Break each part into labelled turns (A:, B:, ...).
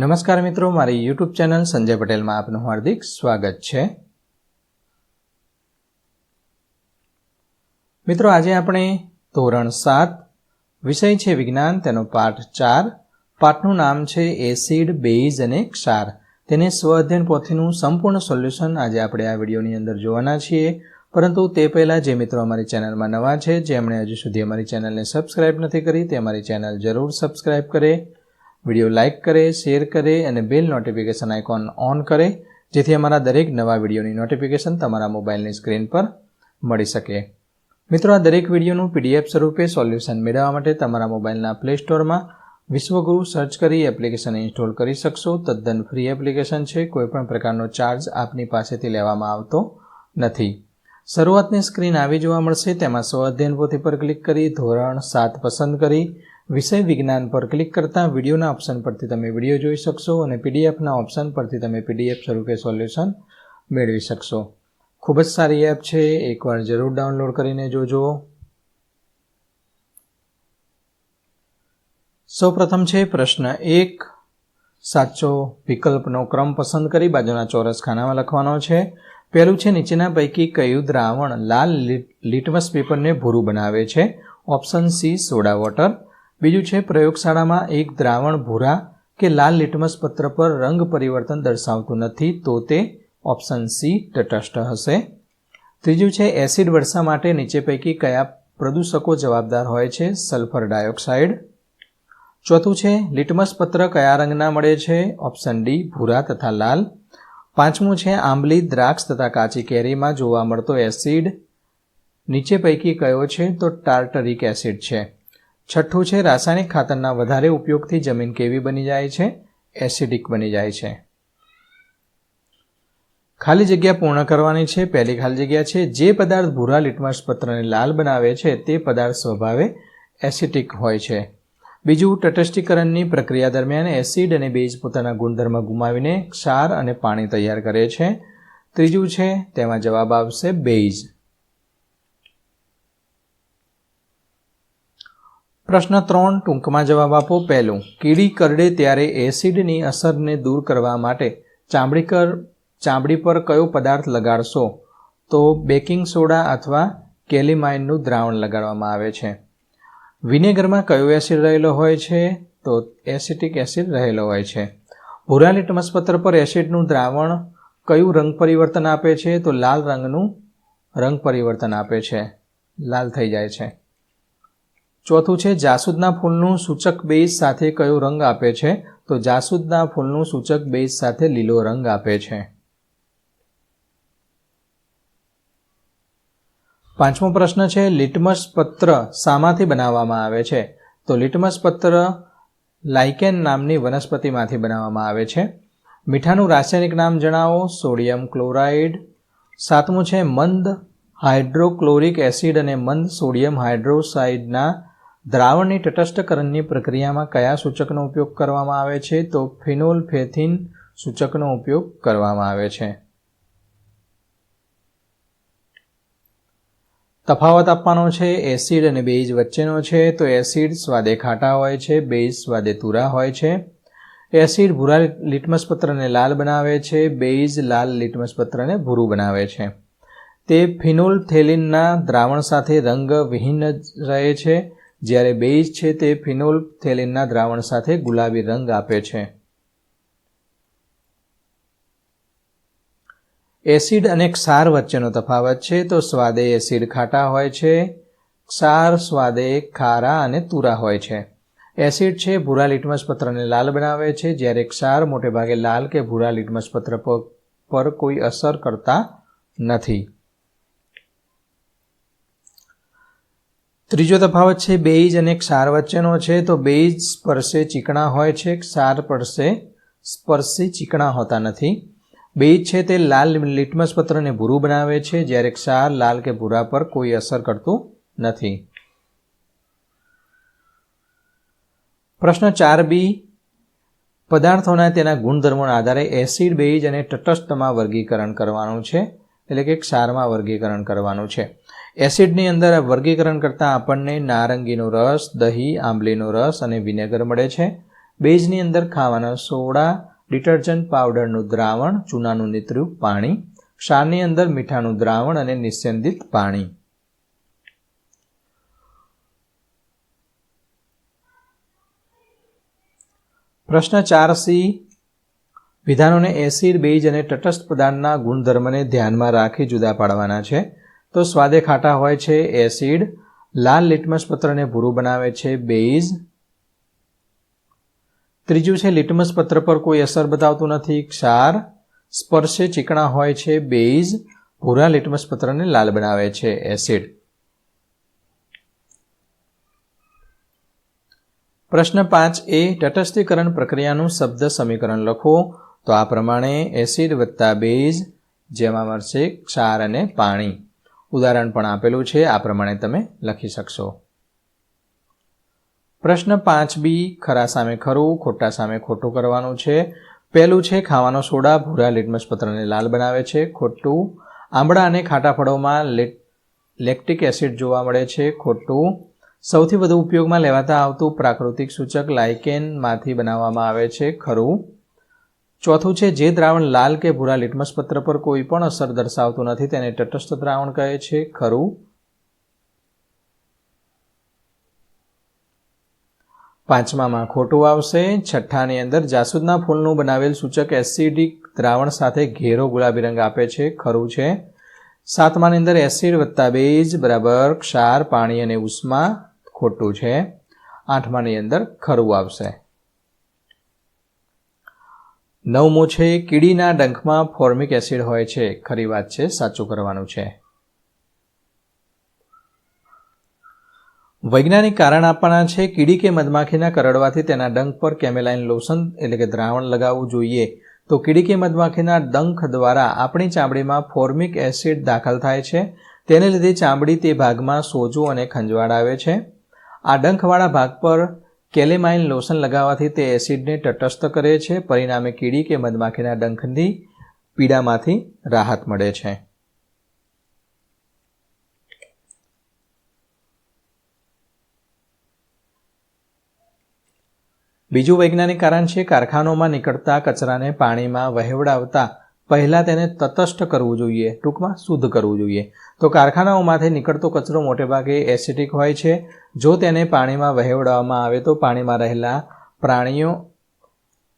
A: નમસ્કાર મિત્રો, મારી યુટ્યુબ ચેનલ સંજય પટેલમાં આપનું હાર્દિક સ્વાગત છે. મિત્રો, આજે આપણે ધોરણ સાત, વિષય છે વિજ્ઞાન, તેનો પાઠ ચાર. પાઠનું નામ છે એસિડ, બેઝ અને ક્ષાર. તેને સ્વ અધ્યયન પોથીનું સંપૂર્ણ સોલ્યુશન આજે આપણે આ વિડીયોની અંદર જોવાના છીએ. પરંતુ તે પહેલાં જે મિત્રો અમારી ચેનલમાં નવા છે, જેમણે હજુ સુધી અમારી ચેનલને સબસ્ક્રાઇબ નથી કરી, તે અમારી ચેનલ જરૂર સબસ્ક્રાઇબ કરે. વીડિયો લાઇક કરે, શેર કરે અને બેલ નોટિફિકેશન આઇકોન ઓન કરે, જેથી અમારા દરેક નવા વિડીયોની નોટિફિકેશન તમારા મોબાઈલની સ્ક્રીન પર મળી શકે. મિત્રો, આ દરેક વિડીયોનું પીડીએફ સ્વરૂપે સોલ્યુશન મેળવવા માટે તમારા મોબાઈલના પ્લે સ્ટોરમાં વિશ્વગુરુ સર્ચ કરી એપ્લિકેશન ઇન્સ્ટોલ કરી શકશો. તદ્દન ફ્રી એપ્લિકેશન છે. કોઈપણ પ્રકારનો ચાર્જ આપની પાસેથી લેવામાં આવતો નથી. શરૂઆતની સ્ક્રીન આવી જોવા મળશે. તેમાં સ્વ અધ્યયન પોથી પર ક્લિક કરી, ધોરણ સાત પસંદ કરી વિષય વિજ્ઞાન પર ક્લિક કરતાં વિડીયોના ઓપ્શન પરથી તમે વીડિયો જોઈ શકશો અને પીડીએફના ઓપ્શન પરથી તમે પીડીએફ સ્વરૂપે સોલ્યુશન મેળવી શકશો. ખૂબ જ સારી એપ છે. એકવાર જરૂર ડાઉનલોડ કરીને જોજો. સૌપ્રથમ છે પ્રશ્ન એક. સાચો વિકલ્પનો ક્રમ પસંદ કરી બાજુના ચોરસ ખાનામાં લખવાનો છે. પહેલું છે, નીચેના પૈકી કયું દ્રાવણ લાલ લિટમસ પેપરને ભૂરું બનાવે છે? Option C, soda water. બીજું છે, પ્રયોગશાળામાં એક દ્રાવણ ભૂરા કે લાલ લિટમસ પત્ર પર રંગ પરિવર્તન દર્શાવતું નથી, તો તે ઓપ્શન સી, તટસ્થ હશે. ત્રીજું છે, એસિડ વર્ષા માટે નીચે પૈકી કયા પ્રદૂષકો જવાબદાર હોય છે? Sulphur dioxide. ચોથું છે, લિટમસ પત્ર કયા રંગના મળે છે? ઓપ્શન ડી, ભૂરા તથા લાલ. પાંચમું છે, આંબલી, દ્રાક્ષ તથા કાચી કેરીમાં જોવા મળતો એસિડ. નીચે પૈકી કયો છે? તો ટાર્ટરિક એસિડ છે. છઠ્ઠું છે, રાસાયણિક ખાતરના વધારે ઉપયોગથી જમીન કેવી બની જાય છે? એસિડિક બની જાય છે. ખાલી જગ્યા પૂર્ણ કરવાની છે. પહેલી ખાલી જગ્યા છે, જે પદાર્થ ભૂરા લિટમસ પત્રને લાલ બનાવે છે, તે પદાર્થ સ્વભાવે એસિટિક હોય છે. બીજું, તટસ્થીકરણની પ્રક્રિયા દરમિયાન એસિડ અને બેઝ પોતાના ગુણધર્મ ગુમાવીને ક્ષાર અને પાણી તૈયાર કરે છે. ત્રીજું છે, તેમાં જવાબ આવશે બેઝ પ્રશ્ન ત્રણ ટૂંકમાં જવાબ આપો. પહેલું, કીડી કરડે ત્યારે એસિડની અસરને દૂર કરવા માટે ચામડી કર ચામડી પર કયો પદાર્થ લગાડશો? તો બેકિંગ સોડા અથવા કેલિમાઇનનું દ્રાવણ લગાડવામાં આવે છે. વિનેગરમાં કયો એસિડ રહેલો હોય છે? તો એસિટિક એસિડ રહેલો હોય છે. ભૂરા લિટમસ પત્ર પર એસિડનું દ્રાવણ કયું રંગ પરિવર્તન આપે છે? તો લાલ રંગનું રંગ પરિવર્તન આપે છે. લાલ થઈ જાય છે. ચોથું છે, જાસૂદના ફૂલનું સૂચક બેઝ સાથે કયો રંગ આપે છે? તો જાસૂદના ફૂલનું સૂચક બેઝ સાથે લીલો રંગ આપે છે. પાંચમો પ્રશ્ન છે, લિટમસ પત્ર શામાંથી બનાવવામાં આવે છે? તો લિટમસ પત્ર લાઇકેન નામની વનસ્પતિમાંથી બનાવવામાં આવે છે. મીઠાનું રાસાયણિક નામ જણાવો, સોડિયમ ક્લોરાઇડ. સાતમું છે, મંદ હાઇડ્રોક્લોરિક એસિડ અને મંદ સોડિયમ હાઇડ્રોસાઇડના દ્રાવણની તટસ્થકરણની પ્રક્રિયામાં કયા સૂચકનો ઉપયોગ કરવામાં આવે છે? તો ફિનોલ ફેથિન સૂચકનો ઉપયોગ કરવામાં આવે છે. તફાવત આપવાનો છે, એસિડ અને બેઝ વચ્ચેનો છે. તો એસિડ સ્વાદે ખાટા હોય છે બેઝ સ્વાદે તુરા હોય છે. એસિડ ભૂરા લિટમસ પત્રને લાલ બનાવે છે બેઝ લાલ લિટમસ પત્રને ભૂરું બનાવે છે. તે ફિનોલ થેલિનના દ્રાવણ સાથે રંગ વિહીન રહે છે. જ્યારે બેઝ છે તે ફિનોલ થેલિનના દ્રાવણ સાથે ગુલાબી રંગ આપે છે. એસિડ અને ક્ષાર વચ્ચેનો તફાવત છે, તો સ્વાદે એસિડ ખાટા હોય છે, ક્ષાર સ્વાદે ખારા અને તુરા હોય છે. એસિડ છે, ભૂરા લિટમસ પત્રને લાલ બનાવે છે, જ્યારે ક્ષાર મોટેભાગે લાલ કે ભૂરા લિટમસ પત્ર પર કોઈ અસર કરતા નથી. ત્રીજો તફાવત છે બેઇજ અને ક્ષાર વચ્ચેનો છે, તો બેઇજ સ્પર્શે ચીકણા હોય છે ક્ષાર પડશે સ્પર્શે ચીકણા હોતા નથી. બેઇજ છે તે લાલ લિટમસ પત્રને ભૂરું બનાવે છે, જ્યારે ક્ષાર લાલ કે ભૂરા પર કોઈ અસર કરતું નથી. પ્રશ્ન ચાર બી, પદાર્થોના તેના ગુણધર્મોના આધારે એસિડ બેઇજ અને તટસ્થમાં વર્ગીકરણ કરવાનું છે, એટલે કે ક્ષારમાં વર્ગીકરણ કરવાનું છે. એસિડની અંદર આ વર્ગીકરણ કરતાં આપણને નારંગીનો રસ, દહીં, આંબલીનો રસ અને વિનેગર મળે છે. બેઝની અંદર ખાવાના સોડા, ડિટર્જન્ટ પાવડરનું દ્રાવણ, ચૂનાનું નીતર્યું પાણી, ક્ષારની અંદર મીઠાનું દ્રાવણ અને નિસ્યંદિત પાણી. પ્રશ્ન ચાર સી. વિધાનોને એસિડ, બેઝ અને તટસ્થ પદાર્થના ગુણધર્મને ધ્યાનમાં રાખી જુદા પાડવાના છે. તો સ્વાદે ખાટા હોય છે એસિડ, લાલ લિટમસ પત્રને ભૂરું બનાવે છે બેઇઝ. ત્રીજું છે લિટમસ પત્ર પર કોઈ અસર બતાવતું નથી, ક્ષાર. સ્પર્શે ચીકણા હોય છે બેઇઝ, ભૂરા લિટમસ પત્રને લાલ બનાવે છે એસિડ. પ્રશ્ન પાંચ એ, તટસ્થીકરણ પ્રક્રિયાનું શબ્દ સમીકરણ લખો. તો આ પ્રમાણે એસિડ વત્તા બેઝ જેમાં મળશે ક્ષાર અને પાણી. ઉદાહરણ પણ આપેલું છે, આ પ્રમાણે તમે લખી શકશો. પ્રશ્ન પાંચ બી, ખરા સામે ખરું, ખોટા સામે ખોટું કરવાનું છે. પહેલું છે, ખાવાનો સોડા ભૂરા લિટમસ પત્રને લાલ બનાવે છે. ખોટું, આંબળા અને ખાટા ફળોમાં લેક્ટિક એસિડ જોવા મળે છે. ખોટું, સૌથી વધુ ઉપયોગમાં લેવાતા આવતું પ્રાકૃતિક સૂચક લાઇકેનમાંથી બનાવવામાં આવે છે. ખરું ચોથું છે, જે દ્રાવણ લાલ કે ભૂરા લિટમસ પત્ર પર કોઈ પણ અસર દર્શાવતું નથી, તેને તટસ્થ દ્રાવણ કહે છે, ખરું? પાંચમામાં, ખોટું આવશે. છઠ્ઠાની અંદર, જાસૂદના ફૂલનું બનાવેલ સૂચક એસિડિક દ્રાવણ સાથે ઘેરો ગુલાબી રંગ આપે છે, ખરું છે. સાતમાની અંદર, એસિડ વત્તા બેઝ બરાબર ક્ષાર, પાણી અને ઉષ્મા, ખોટું છે. આઠમાની અંદર, ખરું આવશે. નવમું છે કીડીના ડંખમાં ફોર્મિક એસિડ હોય છે. ખરી વાત છે, સાચું કરવાનું છે. વૈજ્ઞાનિક કારણ આપવાના છે, કીડી કે મધમાખીના કરડવાથી તેના ડંખ પર કેમેલાઇન લોશન એટલે કે દ્રાવણ લગાવવું જોઈએ. તો કીડી કે મધમાખીના ડંખ દ્વારા આપણી ચામડીમાં ફોર્મિક એસિડ દાખલ થાય છે. તેને લીધે ચામડી તે ભાગમાં સોજો અને ખંજવાળ આવે છે. આ ડંખવાળા ભાગ પર કેલેમાઇન લોશન લગાવવાથી તે એસિડને તટસ્થ કરે છે. પરિણામે કીડી કે મધમાખીના ડંખની પીડામાંથી રાહત મળે છે. બીજું વૈજ્ઞાનિક કારણ છે, કારખાનોમાં નીકળતા કચરાને પાણીમાં વહેવડાવતા પહેલાં તેને તટસ્થ કરવું જોઈએ, ટૂંકમાં શુદ્ધ કરવું જોઈએ. તો કારખાનાઓમાંથી નીકળતો કચરો મોટેભાગે એસિડિક હોય છે. જો તેને પાણીમાં વહેવડાવવામાં આવે તો પાણીમાં રહેલા પ્રાણીઓ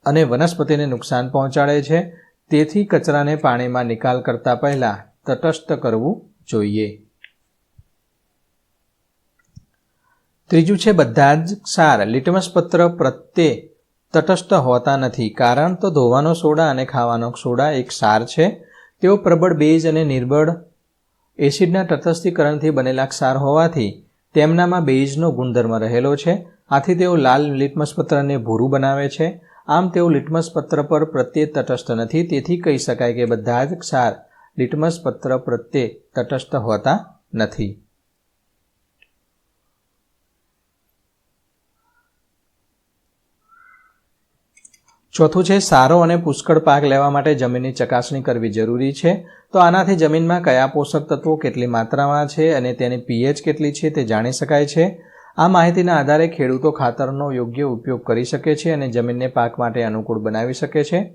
A: અને વનસ્પતિને નુકસાન પહોંચાડે છે. તેથી કચરાને પાણીમાં નિકાલ કરતા પહેલાં તટસ્થ કરવું જોઈએ. ત્રીજું છે, બધા જ ક્ષાર લિટમસ પત્ર પ્રત્યે તટસ્થ હોતા નથી. કારણ તો ધોવાનો સોડા અને ખાવાનો સોડા એક સાર છે. તેઓ પ્રબળ બેઝ અને નિર્બળ એસિડના તટસ્થીકરણથી બનેલા ક્ષાર હોવાથી તેમનામાં બેઝનો ગુણધર્મ રહેલો છે. આથી તેઓ લાલ લિટમસ પત્રને ભૂરું બનાવે છે. આમ તેઓ લિટમસ પત્ર પર પ્રત્યે તટસ્થ નથી. તેથી કહી શકાય કે બધા જ ક્ષાર લિટમસ પત્ર પ્રત્યે તટસ્થ હોતા નથી. ચોથું છે, સારો અને પુષ્કળ પાક લેવા માટે જમીનની ચકાસણી કરવી જરૂરી છે. તો આનાથી જમીનમાં કયા પોષક તત્વો કેટલી માત્રામાં છે અને તેની પીએચ કેટલી છે તે જાણી શકાય છે. આ માહિતીના આધારે ખેડૂતો ખાતરનો યોગ્ય ઉપયોગ કરી શકે છે અને જમીનને પાક માટે અનુકૂળ બનાવી શકે છે.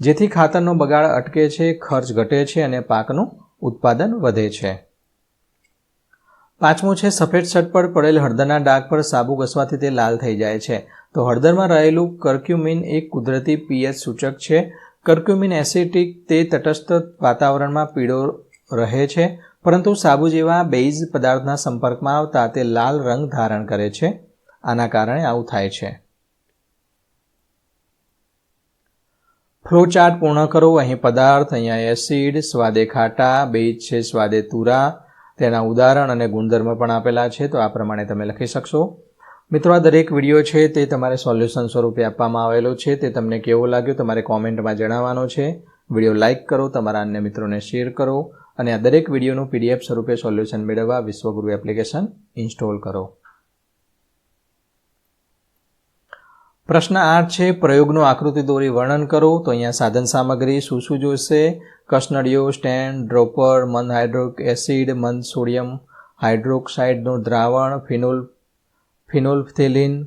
A: જેથી ખાતરનો બગાડ અટકે છે, ખર્ચ ઘટે છે અને પાકનું ઉત્પાદન વધે છે. પાંચમું છે, સફેદ શર્ટ પર પડેલ હળદરના ડાઘ પર સાબુ ઘસવાથી તે લાલ થઈ જાય છે. તો હળદરમાં રહેલું કર્ક્યુમિન એક કુદરતી પીએચ સૂચક છે. કર્ક્યુમિન એસિટિક તે તટસ્થ વાતાવરણમાં પીળો રહે છે, પરંતુ સાબુ જેવા બેઇઝ પદાર્થના સંપર્કમાં આવતા તે લાલ રંગ ધારણ કરે છે. આના કારણે આવું થાય છે. ફ્લોચાર્ટ પૂર્ણ કરો. અહીં પદાર્થ, અહીંયા એસિડ, સ્વાદે ખાટા બેઝ છે સ્વાદે તુરા. તેના ઉદાહરણ અને ગુણધર્મ પણ આપેલા છે, તો આ પ્રમાણે તમે લખી શકશો. મિત્રો, આ દરેક વીડિયો છે તે તમારે સોલ્યુશન સ્વરૂપે આપવામાં આવેલો છે. તે તમને કેવો લાગ્યો તમારે કોમેન્ટમાં જણાવવાનો છે. વીડિયો લાઇક કરો, તમારા અન્ય મિત્રોને શેર કરો અને આ દરેક વિડીયોનું પીડીએફ સ્વરૂપે સોલ્યુશન મેળવવા વિશ્વગુરુ એપ્લિકેશન ઇન્સ્ટોલ કરો. પ્રશ્ન આઠ છે, પ્રયોગનું આકૃતિ દોરી વર્ણન કરો. તો અહીંયા સાધન સામગ્રી શું શું જોઈશે કસનળીઓ સ્ટેન્ડ ડ્રોપર મંદ હાઇડ્રોક એસિડ મંદ સોડિયમ હાઇડ્રોક્સાઇડનું દ્રાવણ, ફિનોલ ફિનોલ્ફથેલિન.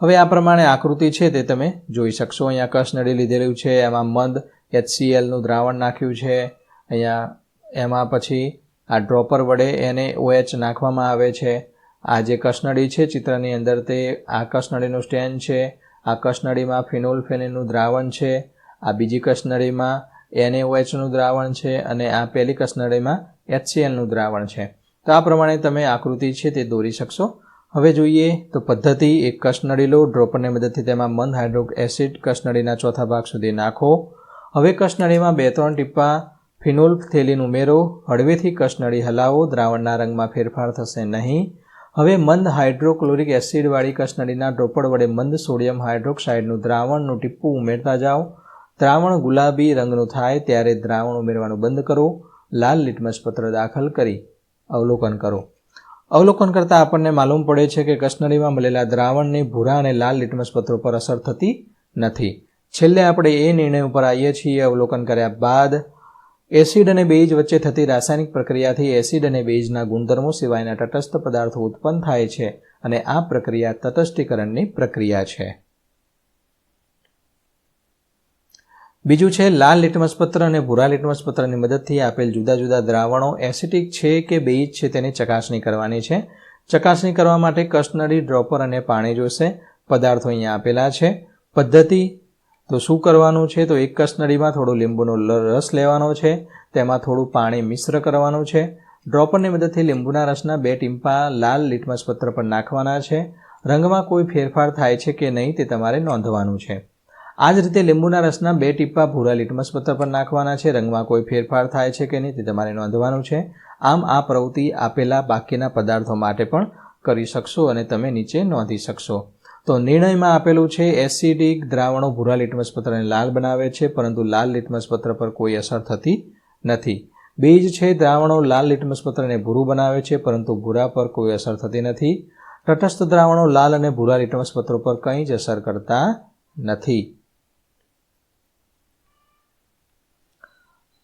A: હવે આ પ્રમાણે આકૃતિ છે તે તમે જોઈ શકશો. અહીંયા કસનળી લીધેલું છે, એમાં મંદ એચસીએલનું દ્રાવણ નાખ્યું છે. અહીંયા એમાં પછી આ ડ્રોપર વડે એને ઓએચ નાખવામાં આવે છે. આ જે કસનળી છે ચિત્રની અંદર તે આ કસનળીનું સ્ટેન્ડ છે. આ કસનળીમાં ફિનોલ્ફેલિનનું દ્રાવણ છે. આ બીજી કસનળીમાં એનએઓએચનું દ્રાવણ છે અને આ પહેલી કસનળીમાં એચસીએલનું દ્રાવણ છે. તો આ પ્રમાણે તમે આકૃતિ છે તે દોરી શકશો. હવે જોઈએ તો પદ્ધતિ, એક કસનળી લો, ડ્રોપરની મદદથી તેમાં મંદ હાઇડ્રોક એસિડ કસનળીના ચોથા ભાગ સુધી નાખો. હવે કસનળીમાં બે ત્રણ ટીપા ફિનોલ થેલીન ઉમેરો. હળવેથી કસનળી હલાવો. દ્રાવણના રંગમાં ફેરફાર થશે નહીં. હવે મંદ હાઇડ્રોક્લોરિક એસિડવાળી કસનળીના ડ્રોપર વડે મંદ સોડિયમ હાઇડ્રોક્સાઇડનું દ્રાવણનું ટીપું ઉમેરતા જાઓ. દ્રાવણ ગુલાબી રંગનું થાય ત્યારે દ્રાવણ ઉમેરવાનું બંધ કરો. લાલ લિટમસ પત્ર દાખલ કરી અવલોકન કરો. અવલોકન કરતાં આપણને માલુમ પડે છે કે કસનળીમાં મળેલા દ્રાવણની ભૂરા અને લાલ લિટમસ પત્રો પર અસર થતી નથી. છેલ્લે આપણે એ નિર્ણય ઉપર આવીએ છીએ, અવલોકન કર્યા બાદ એસિડ અને બેઝ વચ્ચે થતી રાસાયણિક પ્રક્રિયાથી એસિડ અને બેઝના ગુણધર્મો સિવાયના તટસ્થ પદાર્થો ઉત્પન્ન થાય છે અને આ પ્રક્રિયા તટસ્થીકરણની પ્રક્રિયા છે. બીજું છે, લાલ લિટમસ પત્ર અને ભૂરા લિટમસ પત્રની મદદથી આપેલ જુદા જુદા દ્રાવણો એસિટિક છે કે બેઇજ છે તેની ચકાસણી કરવાની છે. ચકાસણી કરવા માટે કસ્ટનરી ડ્રોપર અને પાણી જોશે. પદાર્થો અહીંયા આપેલા છે. પદ્ધતિ, તો શું કરવાનું છે? તો એક કસ્ટનરીમાં થોડો લીંબુનો રસ લેવાનો છે. તેમાં થોડું પાણી મિશ્ર કરવાનું છે. ડ્રોપરની મદદથી લીંબુના રસના બે ટીમ્પા લાલ લિટમસ પત્ર પર નાખવાના છે. રંગમાં કોઈ ફેરફાર થાય છે કે નહીં તે તમારે નોંધવાનું છે. આ જ રીતે લીંબુના રસના બે ટીપા ભૂરા લિટમસ પત્ર પર નાખવાના છે. રંગમાં કોઈ ફેરફાર થાય છે કે નહીં તે તમારે નોંધવાનું છે. આમ આ પ્રવૃત્તિ આપેલા બાકીના પદાર્થો માટે પણ કરી શકશો અને તમે નીચે નોંધી શકશો. તો નિર્ણયમાં આપેલું છે, એસિડિક દ્રાવણો ભૂરા લીટમસ પત્રને લાલ બનાવે છે, પરંતુ લાલ લીટમસ પત્ર પર કોઈ અસર થતી નથી. બીજ છે, દ્રાવણો લાલ લિટમસ પત્રને ભૂરું બનાવે છે, પરંતુ ભૂરા પર કોઈ અસર થતી નથી. તટસ્થ દ્રાવણો લાલ અને ભૂરા લિટમસ પત્રો પર કંઈ જ અસર કરતા નથી.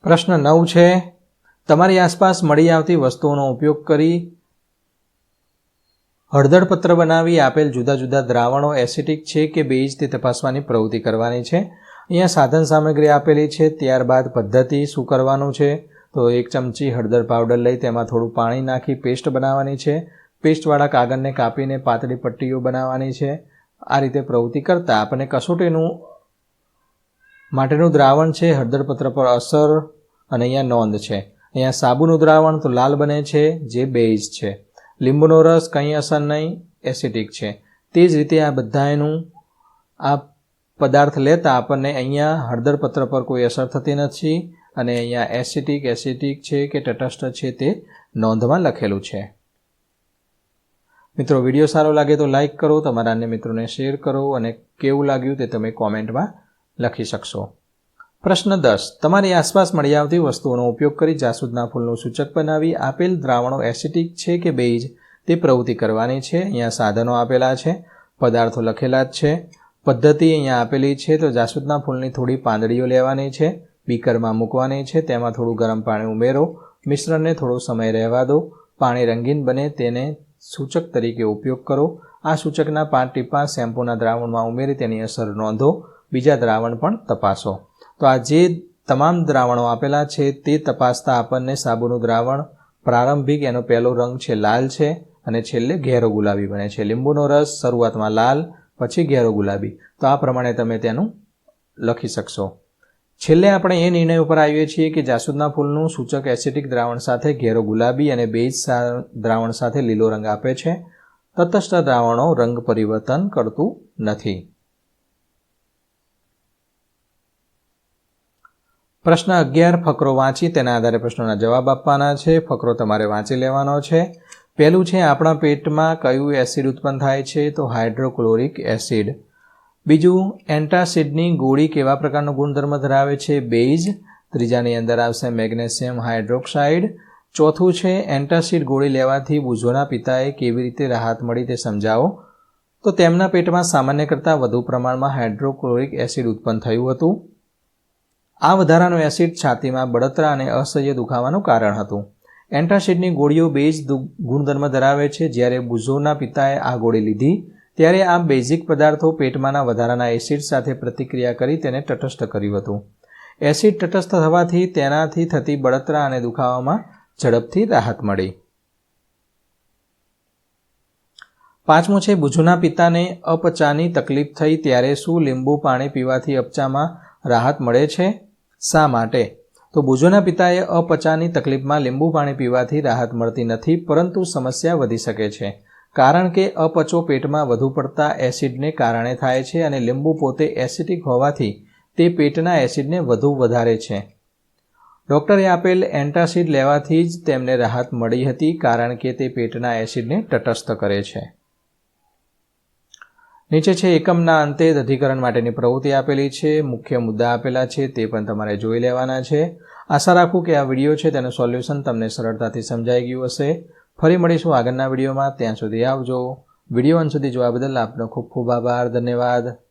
A: પ્રશ્ન નવ છે, તમારી આસપાસ મળી આવતી વસ્તુઓનો ઉપયોગ કરી હળદરપત્ર બનાવી આપેલ જુદા જુદા દ્રાવણો એસિટિક છે કે બેઝ તે તપાસવાની પ્રવૃત્તિ કરવાની છે? અહીંયા સાધન સામગ્રી આપેલી છે, ત્યારબાદ પદ્ધતિ શું કરવાનું છે? તો એક ચમચી હળદર પાવડર લઈ તેમાં થોડું પાણી નાખી પેસ્ટ બનાવવાની છે. પેસ્ટવાળા કાગળને કાપીને પાતળી પટ્ટીઓ બનાવવાની છે. આ રીતે પ્રવૃત્તિ કરતાં આપણને કસોટીનું માટેનું દ્રાવણ છે. હળદરપત્ર પર અસર અને અહીંયા નોંધ છે. અહીંયા સાબુનું દ્રાવણ તો લાલ બને છે, જે બેઝ છે. લીંબુનો રસ કંઈ અસર નહીં એસિડિક છે. તે જ રીતે આ બધાનું આ પદાર્થ લેતા આપણને અહીંયા હળદર પત્ર પર કોઈ અસર થતી નથી અને અહીંયા એસિટિક એસિટિક છે કે તટસ્થ છે તે નોંધમાં લખેલું છે. મિત્રો, વીડિયો સારો લાગે તો લાઈક કરો, તમારા અન્ય મિત્રોને શેર કરો અને કેવું લાગ્યું તે તમે કોમેન્ટમાં લખી શકશો. પ્રશ્ન દસ. તમારી આસપાસ મળી આવતી વસ્તુઓનો ઉપયોગ કરી જાસૂદના ફૂલનું સૂચક બનાવી આપેલ દ્રાવણો એસિટિક છે કે બેઇજ? તે પ્રવૃત્તિ કરવાની છે. અહીંયા સાધનો આપેલા છે. પદાર્થો લખેલા જ છે. પદ્ધતિ અહીંયા આપેલી છે તો જાસૂદના ફૂલની થોડી પાંદડીઓ લેવાની છે. બીકરમાં મૂકવાની છે. તેમાં થોડું ગરમ પાણી ઉમેરો. મિશ્રણને થોડો સમય રહેવા દો. પાણી રંગીન બને તેને સૂચક તરીકે ઉપયોગ કરો. આ સૂચકના પાંચ ટીપા શેમ્પૂના દ્રાવણમાં ઉમેરી તેની અસર નોંધો. બીજા દ્રાવણ પણ તપાસો. તો આ જે તમામ દ્રાવણો આપેલા છે, તે તપાસતા આપણને સાબુનું દ્રાવણ પ્રારંભિક એનો પહેલો રંગ છે લાલ છે અને છેલ્લે ઘેરો ગુલાબી બને છે. લીંબુનો રસ શરૂઆતમાં લાલ, પછી ઘેરો ગુલાબી. તો આ પ્રમાણે તમે તેનું લખી શકશો. છેલ્લે આપણે એ નિર્ણય ઉપર આવીએ છીએ કે જાસૂદના ફૂલનું સૂચક એસિટિક દ્રાવણ સાથે ઘેરો ગુલાબી અને બેઝ દ્રાવણ સાથે લીલો રંગ આપે છે. તટસ્થ દ્રાવણો રંગ પરિવર્તન કરતું નથી. પ્રશ્ન અગિયાર, ફકરો વાંચી તેના આધારે પ્રશ્નોના જવાબ આપવાના છે. ફકરો તમારે વાંચી લેવાનો છે. પહેલું છે, આપણા પેટમાં કયું એસિડ ઉત્પન્ન થાય છે? તો હાઇડ્રોક્લોરિક એસિડ. બીજું, એન્ટાસિડની ગોળી કેવા પ્રકારનો ગુણધર્મ ધરાવે છે? બેઝ. ત્રીજાની અંદર આવશે મેગ્નેશિયમ હાઇડ્રોક્સાઇડ. ચોથું છે, એન્ટાસિડ ગોળી લેવાથી બુઝોના પિતાએ કેવી રીતે રાહત મળી તે સમજાવો. તો તેમના પેટમાં સામાન્ય કરતાં વધુ પ્રમાણમાં હાઇડ્રોક્લોરિક એસિડ ઉત્પન્ન થયું હતું. આ વધારાનું એસિડ છાતીમાં બળતરા અને અસહ્ય દુખાવાનું કારણ હતું. એન્ટાસિડની ગોળીઓ બેઝ ગુણધર્મ ધરાવે છે. જ્યારે બુઝોના પિતાએ આ ગોળી લીધી, ત્યારે આ બેઝિક પદાર્થો પેટમાંના વધારાના એસિડ સાથે પ્રતિક્રિયા કરી તેને તટસ્થ કર્યું હતું. એસિડ તટસ્થ થવાથી તેનાથી થતી બળતરા અને દુખાવામાં ઝડપથી રાહત મળી. પાંચમું છે બુજુના પિતાને અપચાની તકલીફ થઈ ત્યારે શું લીંબુ પાણી પીવાથી અપચામાં રાહત મળે છે? શા માટે? તો બુજોના પિતાએ અપચાની તકલીફમાં લીંબુ પાણી પીવાથી રાહત મળતી નથી, પરંતુ સમસ્યા વધી શકે છે. કારણ કે અપચો પેટમાં વધુ પડતા એસિડને કારણે થાય છે અને લીંબુ પોતે એસિડિક હોવાથી તે પેટના એસિડને વધુ વધારે છે. ડૉક્ટરે આપેલ એન્ટાસિડ લેવાથી જ તેમને રાહત મળી હતી, કારણ કે તે પેટના એસિડને તટસ્થ કરે છે. નીચે છે, એકમના અંતે અધિકરણ માટેની પ્રવૃત્તિ આપેલી છે. મુખ્ય મુદ્દા આપેલા છે, તે પણ તમારે જોઈ લેવાના છે. આશા રાખું કે આ વીડિયો છે, તેનું સોલ્યુશન તમને સરળતાથી સમજાઈ ગયું હશે. ફરી મળીશું આગળના વિડીયોમાં. ત્યાં સુધી આવજો. વીડિયો અંત સુધી જોવા બદલ આપનો ખૂબ ખૂબ આભાર. ધન્યવાદ.